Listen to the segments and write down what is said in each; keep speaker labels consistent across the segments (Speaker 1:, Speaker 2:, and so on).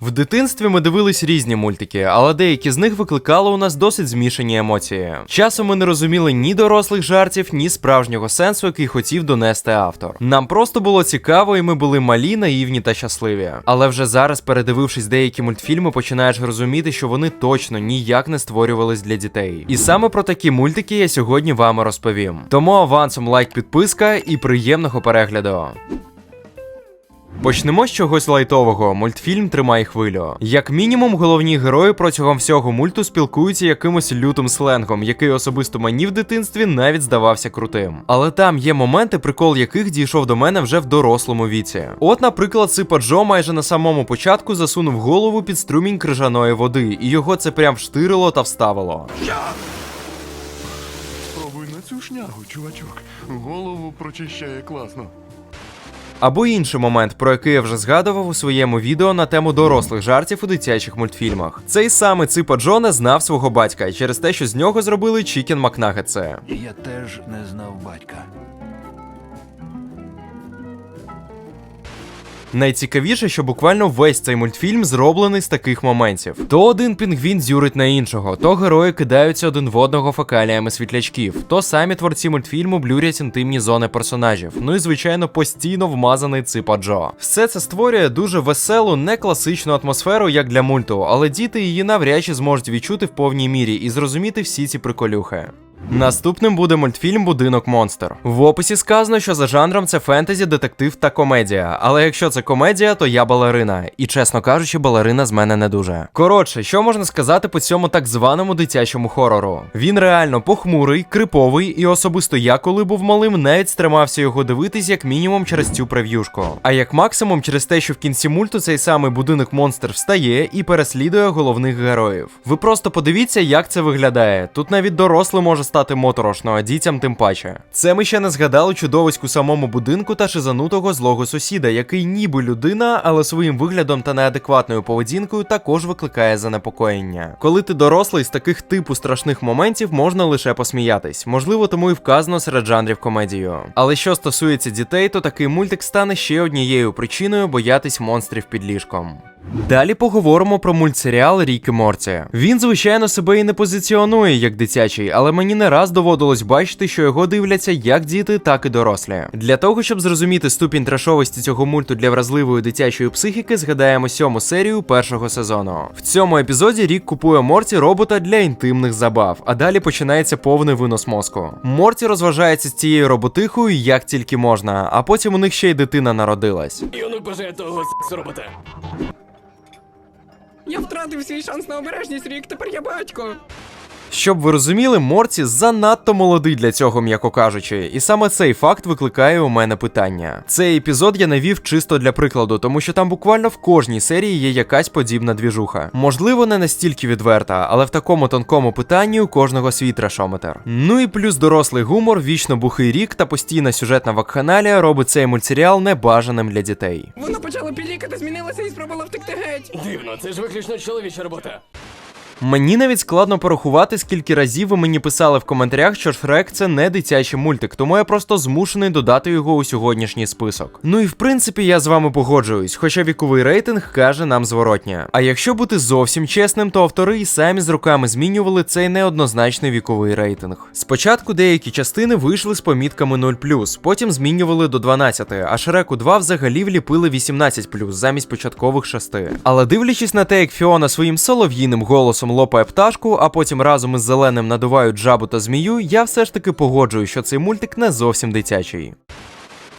Speaker 1: В дитинстві ми дивились різні мультики, але деякі з них викликали у нас досить змішані емоції. Часом ми не розуміли ні дорослих жартів, ні справжнього сенсу, який хотів донести автор. Нам просто було цікаво, і ми були малі, наївні та щасливі. Але вже зараз, передивившись деякі мультфільми, починаєш розуміти, що вони точно ніяк не створювались для дітей. І саме про такі мультики я сьогодні вам розповім. Тому авансом лайк, підписка і приємного перегляду. Почнемо з чогось лайтового. Мультфільм Тримай хвилю. Як мінімум, головні герої протягом всього мульту спілкуються якимось лютим сленгом, який особисто мені в дитинстві навіть здавався крутим. Але там є моменти, прикол яких дійшов до мене вже в дорослому віці. От, наприклад, Сипа Джо майже на самому початку засунув голову під струмінь крижаної води, і його це прям штирило та вставило.
Speaker 2: Спробуй на цю шнягу, чувачок. Голову прочищає класно.
Speaker 1: Або інший момент, про який я вже згадував у своєму відео на тему дорослих жартів у дитячих мультфільмах. Цей саме Ципа Джона знав свого батька через те, що з нього зробили Чікен Макнагетсе.
Speaker 3: Я теж не знав батька.
Speaker 1: Найцікавіше, що буквально весь цей мультфільм зроблений з таких моментів: то один пінгвін зюрить на іншого, то герої кидаються один в одного фекаліями світлячків, то самі творці мультфільму блюрять інтимні зони персонажів. Ну і звичайно постійно вмазаний ципа Джо. Все це створює дуже веселу, не класичну атмосферу, як для мульту, але діти її навряд чи зможуть відчути в повній мірі і зрозуміти всі ці приколюхи. Наступним буде мультфільм Будинок Монстр. В описі сказано, що за жанром це фентезі, детектив та комедія. Але якщо це комедія, то я балерина. І чесно кажучи, балерина з мене не дуже. Коротше, що можна сказати по цьому так званому дитячому хорору? Він реально похмурий, криповий, і особисто я, коли був малим, навіть стримався його дивитись як мінімум через цю прев'юшку. А як максимум через те, що в кінці мульту цей самий будинок монстр встає і переслідує головних героїв. Ви просто подивіться, як це виглядає. Тут навіть дорослий може стати моторошно, а дітям тим паче. Це ми ще не згадали чудовиську самому будинку та шизанутого злого сусіда, який ніби людина, але своїм виглядом та неадекватною поведінкою також викликає занепокоєння. Коли ти дорослий з таких типу страшних моментів можна лише посміятись. Можливо, тому і вказано серед жанрів комедію. Але що стосується дітей, то такий мультик стане ще однією причиною боятись монстрів під ліжком. Далі поговоримо про мультсеріал Рік і Морті. Він, звичайно, себе і не позиціонує як дитячий, але мені не раз доводилось бачити, що його дивляться як діти, так і дорослі. Для того, щоб зрозуміти ступінь трешовості цього мульту для вразливої дитячої психіки, згадаємо сьому серію першого сезону. В цьому епізоді Рік купує Морті робота для інтимних забав, а далі починається повний винос мозку. Морті розважається з цією роботихою як тільки можна, а потім у них ще й дитина народилась.
Speaker 4: Юнок бажає того с**робота. Я втратив свій шанс на обережність, рік, тепер я батько.
Speaker 1: Щоб ви розуміли, Морті занадто молодий для цього, м'яко кажучи, і саме цей факт викликає у мене питання. Цей епізод я навів чисто для прикладу, тому що там буквально в кожній серії є якась подібна двіжуха. Можливо, не настільки відверта, але в такому тонкому питанні у кожного свій трешометр. Ну і плюс дорослий гумор, вічно бухий рік та постійна сюжетна вакханалія робить цей мультсеріал небажаним для дітей.
Speaker 4: Вона почала пілікати, змінилася і спробувала втекти геть. Дивно, це ж виключно чоловіча робота.
Speaker 1: Мені навіть складно порахувати, скільки разів ви мені писали в коментарях, що Шрек це не дитячий мультик, тому я просто змушений додати його у сьогоднішній список. Ну і в принципі я з вами погоджуюсь, хоча віковий рейтинг каже нам зворотнє. А якщо бути зовсім чесним, то автори і самі з руками змінювали цей неоднозначний віковий рейтинг. Спочатку деякі частини вийшли з помітками 0, потім змінювали до 12, а Шреку 2 взагалі вліпили 18 замість початкових 6. Але дивлячись на те, як Фіона своїм солов'їним голосом лопає пташку, а потім разом із зеленим надувають жабу та змію, я все ж таки погоджую, що цей мультик не зовсім дитячий.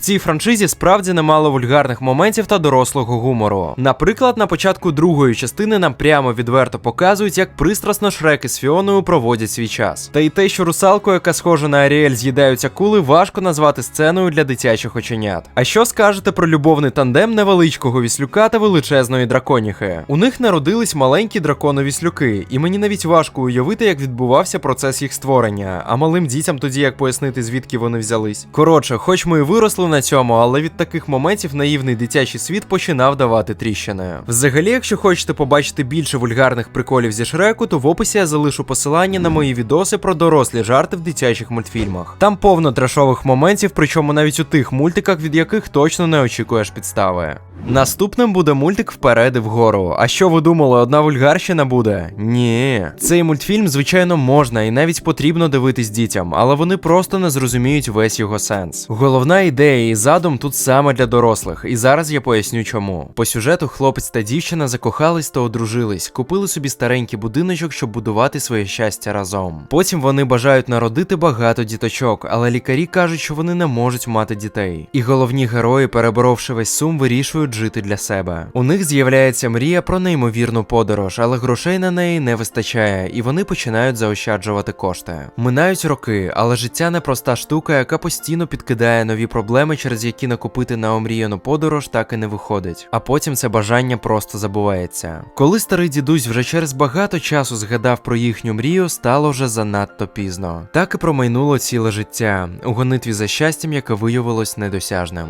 Speaker 1: Цій франшизі справді немало вульгарних моментів та дорослого гумору. Наприклад, на початку другої частини нам прямо відверто показують, як пристрасно Шрек із Фіоною проводять свій час. Та й те, що русалку, яка схожа на Аріель, з'їдаються кули, важко назвати сценою для дитячих оченят. А що скажете про любовний тандем невеличкого віслюка та величезної драконіхи? У них народились маленькі драконовіслюки, і мені навіть важко уявити, як відбувався процес їх створення, а малим дітям тоді як пояснити, звідки вони взялись. Коротше, хоч ми і виросли на цьому, але від таких моментів наївний дитячий світ починав давати тріщини. Взагалі, якщо хочете побачити більше вульгарних приколів зі Шреку, то в описі я залишу посилання на мої відоси про дорослі жарти в дитячих мультфільмах. Там повно трешових моментів, причому навіть у тих мультиках, від яких точно не очікуєш підстави. Наступним буде мультик вперед і вгору. А що ви думали, одна вульгарщина буде? Ні. Цей мультфільм, звичайно, можна і навіть потрібно дивитись дітям, але вони просто не зрозуміють весь його сенс. Головна ідея і задум тут саме для дорослих, і зараз я поясню чому. По сюжету хлопець та дівчина закохались та одружились, купили собі старенький будиночок, щоб будувати своє щастя разом. Потім вони бажають народити багато діточок, але лікарі кажуть, що вони не можуть мати дітей. І головні герої, переборовши весь сум, вирішують жити для себе. У них з'являється мрія про неймовірну подорож, але грошей на неї не вистачає, і вони починають заощаджувати кошти. Минають роки, але життя не проста штука, яка постійно підкидає нові проблеми, через які накопити на омріяну подорож так і не виходить. А потім це бажання просто забувається. Коли старий дідусь вже через багато часу згадав про їхню мрію, стало вже занадто пізно. Так і промайнуло ціле життя у гонитві за щастям, яке виявилось недосяжним.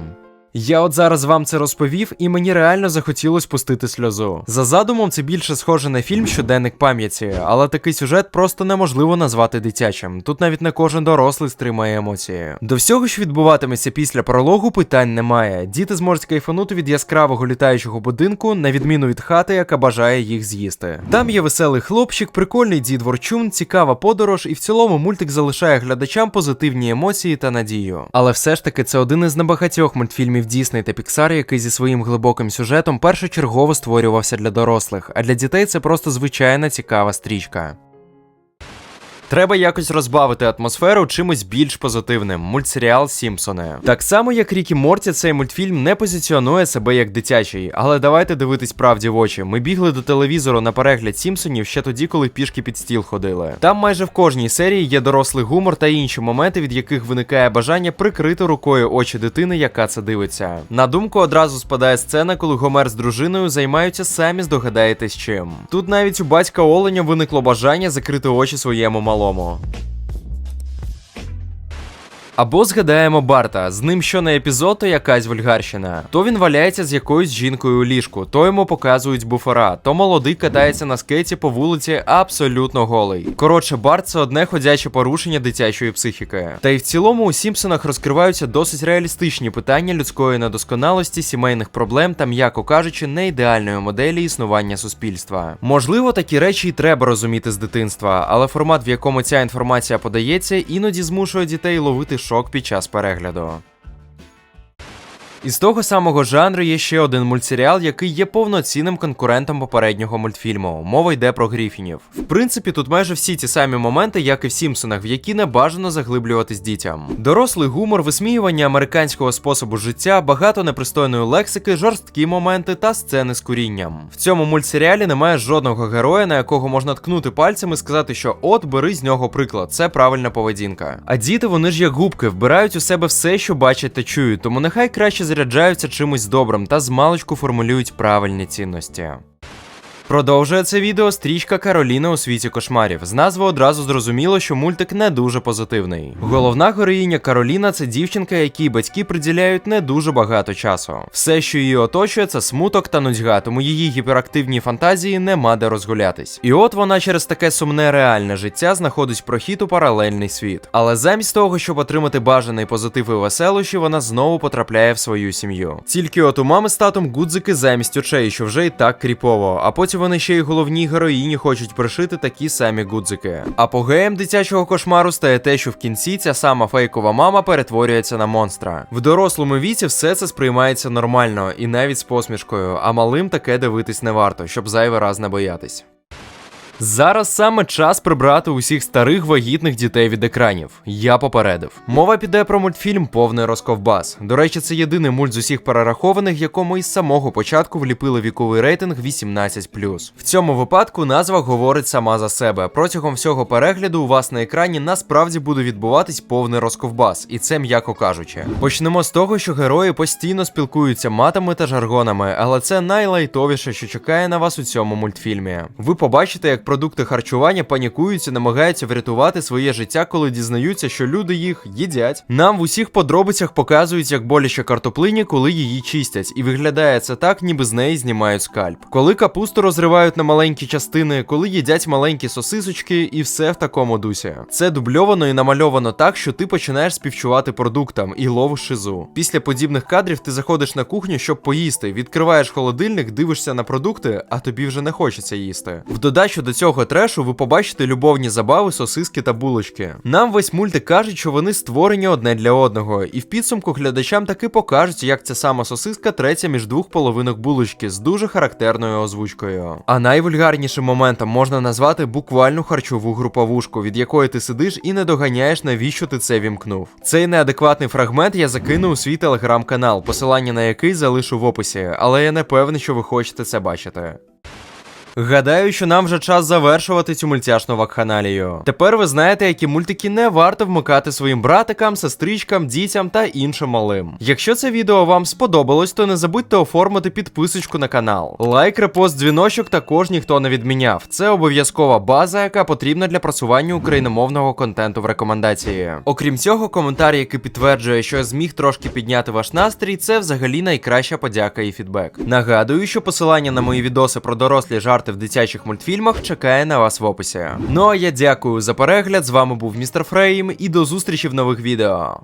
Speaker 1: Я от зараз вам це розповів, і мені реально захотілось пустити сльозу. За задумом, це більше схоже на фільм щоденник пам'яті, але такий сюжет просто неможливо назвати дитячим. Тут навіть не кожен дорослий стримає емоції. До всього, що відбуватиметься після прологу, питань немає. Діти зможуть кайфанути від яскравого літаючого будинку, на відміну від хати, яка бажає їх з'їсти. Там є веселий хлопчик, прикольний дід Ворчун, цікава подорож, і в цілому мультик залишає глядачам позитивні емоції та надію. Але все ж таки це один із небагатьох мультфільмів Disney та Піксар, який зі своїм глибоким сюжетом першочергово створювався для дорослих, а для дітей це просто звичайна цікава стрічка. Треба якось розбавити атмосферу чимось більш позитивним. Мультсеріал Сімпсони. Так само, як Рік і Морті, цей мультфільм не позиціонує себе як дитячий, але давайте дивитись правді в очі. Ми бігли до телевізору на перегляд Сімпсонів ще тоді, коли пішки під стіл ходили. Там майже в кожній серії є дорослий гумор та інші моменти, від яких виникає бажання прикрити рукою очі дитини, яка це дивиться. На думку одразу спадає сцена, коли Гомер з дружиною займаються самі здогадаєтесь чим. Тут навіть у батька Оленя виникло бажання закрити очі своєму малому. follow. Або згадаємо Барта, з ним що на епізод, то якась вульгарщина. То він валяється з якоюсь жінкою у ліжку, то йому показують буфера, то молодий катається на скейті по вулиці абсолютно голий. Коротше, Барт це одне ходяче порушення дитячої психіки. Та й в цілому у Сімпсонах розкриваються досить реалістичні питання людської недосконалості, сімейних проблем та, м'яко кажучи, не ідеальної моделі існування суспільства. Можливо, такі речі й треба розуміти з дитинства, але формат, в якому ця інформація подається, іноді змушує дітей ловити шок під час перегляду. Із того самого жанру є ще один мультсеріал, який є повноцінним конкурентом попереднього мультфільму. Мова йде про Гріфінів. В принципі, тут майже всі ті самі моменти, як і в Сімпсонах, в які не бажано заглиблюватись дітям. Дорослий гумор, висміювання американського способу життя, багато непристойної лексики, жорсткі моменти та сцени з курінням. В цьому мультсеріалі немає жодного героя, на якого можна ткнути пальцем і сказати, що от бери з нього приклад, це правильна поведінка. А діти вони ж як губки, вбирають у себе все, що бачать та чують, тому нехай краще заряджаються чимось добрим та змалечку формулюють правильні цінності. Продовжує це відео стрічка Кароліна у світі кошмарів. З назви одразу зрозуміло, що мультик не дуже позитивний. Головна героїня Кароліна це дівчинка, якій батьки приділяють не дуже багато часу. Все, що її оточує, це смуток та нудьга, тому її гіперактивній фантазії нема де розгулятись. І от вона через таке сумне реальне життя знаходить прохід у паралельний світ. Але замість того, щоб отримати бажаний позитив і веселощі, вона знову потрапляє в свою сім'ю. Тільки от у мами з татом гудзики замість очей, що вже і так кріпово, а потім вони ще й головній героїні хочуть пришити такі самі гудзики. Апогеєм дитячого кошмару стає те, що в кінці ця сама фейкова мама перетворюється на монстра. В дорослому віці все це сприймається нормально і навіть з посмішкою, а малим таке дивитись не варто, щоб зайвий раз не боятись. Зараз саме час прибрати усіх старих вагітних дітей від екранів. Я попередив. Мова піде про мультфільм Повний розковбас. До речі, це єдиний мульт з усіх перерахованих, якому із самого початку вліпили віковий рейтинг 18+. В цьому випадку назва говорить сама за себе. Протягом всього перегляду у вас на екрані насправді буде відбуватись повний розковбас, і це м'яко кажучи. Почнемо з того, що герої постійно спілкуються матами та жаргонами, але це найлайтовіше, що чекає на вас у цьому мультфільмі. Ви побачите, як продукти харчування панікують і намагаються врятувати своє життя, коли дізнаються, що люди їх їдять. Нам в усіх подробицях показують, як боляче картоплині, коли її чистять, і виглядає це так, ніби з неї знімають скальп. Коли капусту розривають на маленькі частини, коли їдять маленькі сосисочки, і все в такому дусі. Це дубльовано і намальовано так, що ти починаєш співчувати продуктам і ловиш шизу. Після подібних кадрів ти заходиш на кухню, щоб поїсти, відкриваєш холодильник, дивишся на продукти, а тобі вже не хочеться їсти. В додачу до цього трешу ви побачите любовні забави, сосиски та булочки. Нам весь мультик кажуть, що вони створені одне для одного, і в підсумку глядачам таки покажуть, як ця сама сосиска треться між двох половинок булочки з дуже характерною озвучкою. А найвульгарнішим моментом можна назвати буквальну харчову груповушку, від якої ти сидиш і не доганяєш, навіщо ти це вімкнув. Цей неадекватний фрагмент я закину у свій телеграм-канал, посилання на який залишу в описі, але я не певний, що ви хочете це бачити. Гадаю, що нам вже час завершувати цю мультяшну вакханалію. Тепер ви знаєте, які мультики не варто вмикати своїм братикам, сестричкам, дітям та іншим малим. Якщо це відео вам сподобалось, то не забудьте оформити підписочку на канал. Лайк, репост, дзвіночок також ніхто не відміняв. Це обов'язкова база, яка потрібна для просування україномовного контенту в рекомендації. Окрім цього, коментар, який підтверджує, що я зміг трошки підняти ваш настрій, це взагалі найкраща подяка і фідбек. Нагадую, що посилання на мої відоси про дорослі жарти в дитячих мультфільмах чекає на вас в описі. Ну а я дякую за перегляд. З вами був містер Фрейм і до зустрічі в нових відео.